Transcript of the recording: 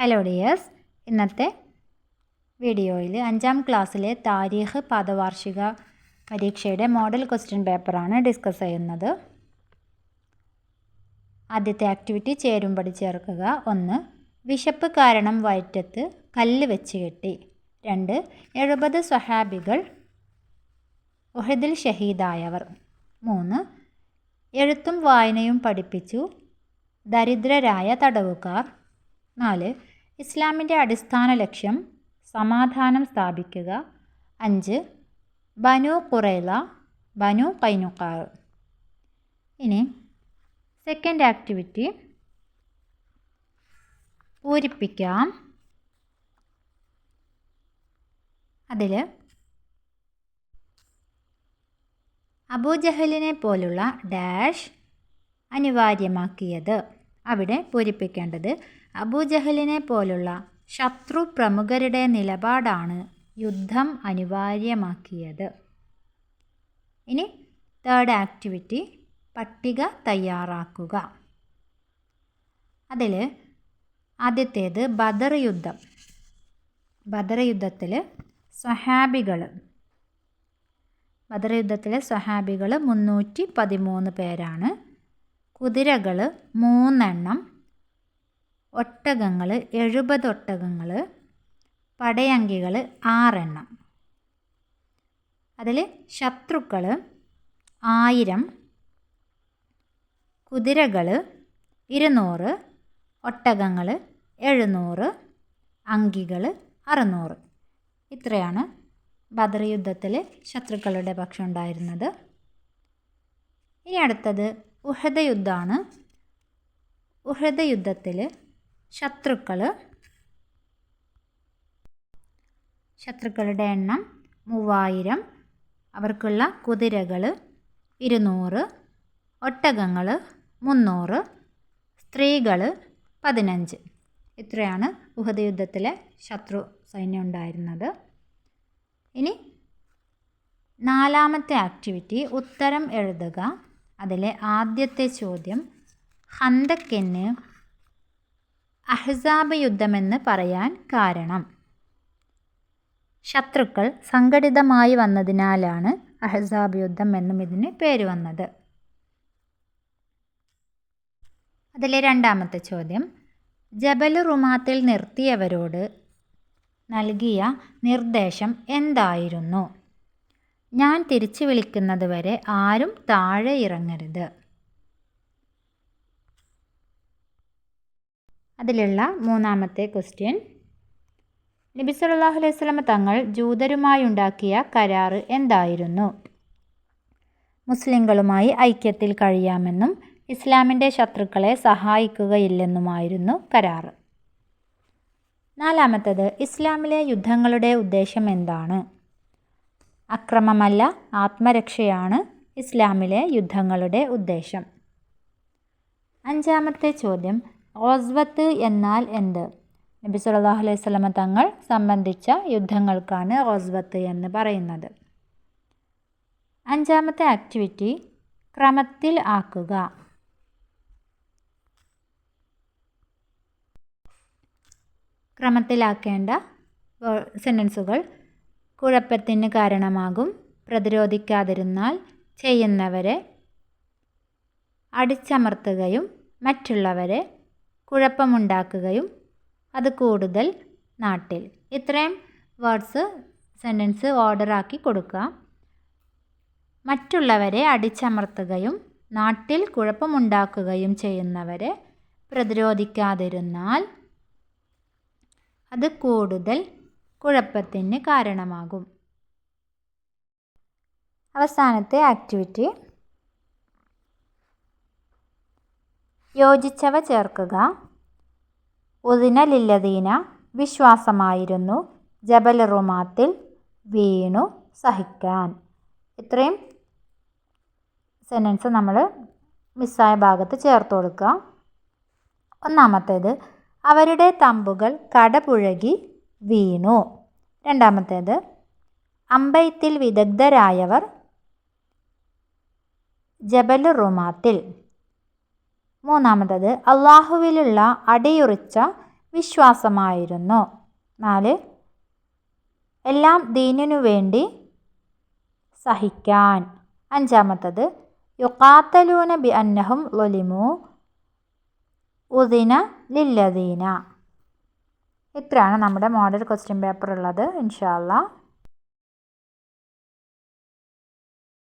Hello dears ഇന്നത്തെ വീഡിയോയിൽ അഞ്ചാം ക്ലാസ്സിലെ താരീഖ് പാദവാർഷിക പരീക്ഷയുടെ മോഡൽ ക്വസ്റ്റ്യൻ പേപ്പറാണ് ഡിസ്കസ് ചെയ്യുന്നത്. ആദ്യത്തെ ആക്ടിവിറ്റി ചേരുംപടി ചേർക്കുക. ഒന്ന് വിശപ്പ് കാരണം വയറ്റത്ത് കല്ല് വെച്ച് കെട്ടി. രണ്ട് എഴുപത് സ്വഹാബികൾ ഉഹദിൽ ഷഹീദായവർ. മൂന്ന് എഴുത്തും വായനയും പഠിപ്പിച്ചു ദരിദ്രരായ തടവുകാർ. നാല് ഇസ്ലാമിന്റെ അടിസ്ഥാന ലക്ഷ്യം സമാധാനം സ്ഥാപിക്കുക. അഞ്ച് ബനു കുറേല ബനു കൈനുക്കാർ ഇനി സെക്കൻഡ് ആക്ടിവിറ്റി പൂരിപ്പിക്കാം. അതിൽ അബൂജഹലിനെ പോലുള്ള ഡാഷ് അനിവാര്യമാക്കിയത്. അവിടെ പൂരിപ്പിക്കേണ്ടത് അബൂജഹലിനെ പോലുള്ള ശത്രു പ്രമുഖരുടെ നിലപാടാണ് യുദ്ധം അനിവാര്യമാക്കിയത്. ഇനി തേർഡ് ആക്ടിവിറ്റി പട്ടിക തയ്യാറാക്കുക. അതിൽ ആദ്യത്തേത് ബദർ യുദ്ധം. ബദർ യുദ്ധത്തിൽ സ്വഹാബികൾ ബദർ യുദ്ധത്തിലെ സ്വഹാബികൾ മുന്നൂറ്റി പതിമൂന്ന് പേരാണ്. കുതിരകൾ മൂന്നെണ്ണം ഒട്ടകങ്ങൾ എഴുപത് ഒട്ടകങ്ങൾ പടയങ്കികൾ ആറെണ്ണം. അതിൽ ശത്രുക്കൾ ആയിരം കുതിരകൾ ഇരുന്നൂറ് ഒട്ടകങ്ങൾ എഴുന്നൂറ് അങ്കികൾ അറുന്നൂറ്. ഇത്രയാണ് ബദർ യുദ്ധത്തിൽ ശത്രുക്കളുടെ പക്ഷം ഉണ്ടായിരുന്നത്. ഇനി അടുത്തത് ഉഹദ യുദ്ധമാണ് ഉഹദ യുദ്ധത്തിൽ ശത്രുക്കൾ ശത്രുക്കളുടെ എണ്ണം മൂവായിരം. അവർക്കുള്ള കുതിരകൾ ഇരുന്നൂറ്. ഒട്ടകങ്ങൾ മുന്നൂറ്. സ്ത്രീകൾ പതിനഞ്ച്. ഇത്രയാണ് ഉഹദ് യുദ്ധത്തിലെ ശത്രു സൈന്യം ഉണ്ടായിരുന്നത്. ഇനി നാലാമത്തെ ആക്ടിവിറ്റി ഉത്തരം എഴുതുക. അതിലെ ആദ്യത്തെ ചോദ്യം ഹന്തക്കെന്ന് അഹ്സാബ് യുദ്ധമെന്ന് പറയാൻ കാരണം. ശത്രുക്കൾ സംഘടിതമായി വന്നതിനാലാണ് അഹ്സാബ് യുദ്ധം എന്നും ഇതിന് പേര് വന്നത്. അതിലെ രണ്ടാമത്തെ ചോദ്യം. ജബലു റുമാത്തിൽ നിർത്തിയവരോട് നൽകിയ നിർദ്ദേശം എന്തായിരുന്നു? ഞാൻ തിരിച്ചു വിളിക്കുന്നത് വരെ ആരും താഴെ ഇറങ്ങരുത്. അതിലുള്ള മൂന്നാമത്തെ ക്വസ്റ്റ്യൻ നബി സല്ലല്ലാഹു അലൈഹി സ്വലമ തങ്ങൾ ജൂതരുമായുണ്ടാക്കിയ കരാറ് എന്തായിരുന്നു? മുസ്ലിങ്ങളുമായി ഐക്യത്തിൽ കഴിയാമെന്നും ഇസ്ലാമിന്റെ ശത്രുക്കളെ സഹായിക്കുകയില്ലെന്നുമായിരുന്നു കരാറ്. നാലാമത്തത് ഇസ്ലാമിലെ യുദ്ധങ്ങളുടെ ഉദ്ദേശം എന്താണ്? അക്രമമല്ല ആത്മരക്ഷയാണ് ഇസ്ലാമിലെ യുദ്ധങ്ങളുടെ ഉദ്ദേശം. അഞ്ചാമത്തെ ചോദ്യം ഓസ്വത്ത് എന്നാൽ എന്ത്? നബി സല്ലല്ലാഹു അലൈഹി സ്വലമ തങ്ങൾ സംബന്ധിച്ച യുദ്ധങ്ങൾക്കാണ് ഓസ്വത്ത് എന്ന് പറയുന്നത്. അഞ്ചാമത്തെ ആക്ടിവിറ്റി ക്രമത്തിൽ ആക്കുക. ക്രമത്തിലാക്കേണ്ട സെന്റൻസുകൾ കുഴപ്പത്തിന് കാരണമാകും. പ്രതിരോധിക്കാതിരുന്നാൽ ചെയ്യുന്നവരെ അടിച്ചമർത്തുകയും മറ്റുള്ളവരെ കുഴപ്പമുണ്ടാക്കുകയും അത് കൂടുതൽ നാട്ടിൽ. ഇത്രയും വേർഡ്സ് സെന്റൻസ് ഓർഡറാക്കി കൊടുക്കുക. മറ്റുള്ളവരെ അടിച്ചമർത്തുകയും നാട്ടിൽ കുഴപ്പമുണ്ടാക്കുകയും ചെയ്യുന്നവരെ പ്രതിരോധിക്കാതിരുന്നാൽ അത് കൂടുതൽ കുഴപ്പത്തിന് കാരണമാകും. അവസാനത്തെ ആക്ടിവിറ്റി യോജിച്ചവ ചേർക്കുക. ഉദിന ലില്ലദീന വിശ്വാസമായിരുന്നു. ജബൽ റുമാത്തിൽ വീണു സഹിക്കാൻ. ഇത്രയും സെന്റൻസ് നമ്മൾ മിസ്സായ ഭാഗത്ത് ചേർത്ത് കൊടുക്കുക. ഒന്നാമത്തേത് അവരുടെ തമ്പുകൾ കടപുഴകി വീണു. രണ്ടാമത്തേത് അമ്പയത്തിൽ വിദഗ്ധരായവർ ജബൽ റുമാത്തിൽ മൂന്നാമത്തത് അള്ളാഹുവിലുള്ള അടിയുറച്ച വിശ്വാസമായിരുന്നു. നാല് എല്ലാം ദീനിനു വേണ്ടി സഹിക്കാൻ. അഞ്ചാമത്തത് യുക്കാത്തലൂന ബി അന്നഹും ലൊലിമു ഉദിന ലില്ലദീന. ഇത്രയാണ് നമ്മുടെ മോഡൽ ക്വസ്റ്റ്യൻ പേപ്പർ ഉള്ളത്. ഇൻഷാല്ല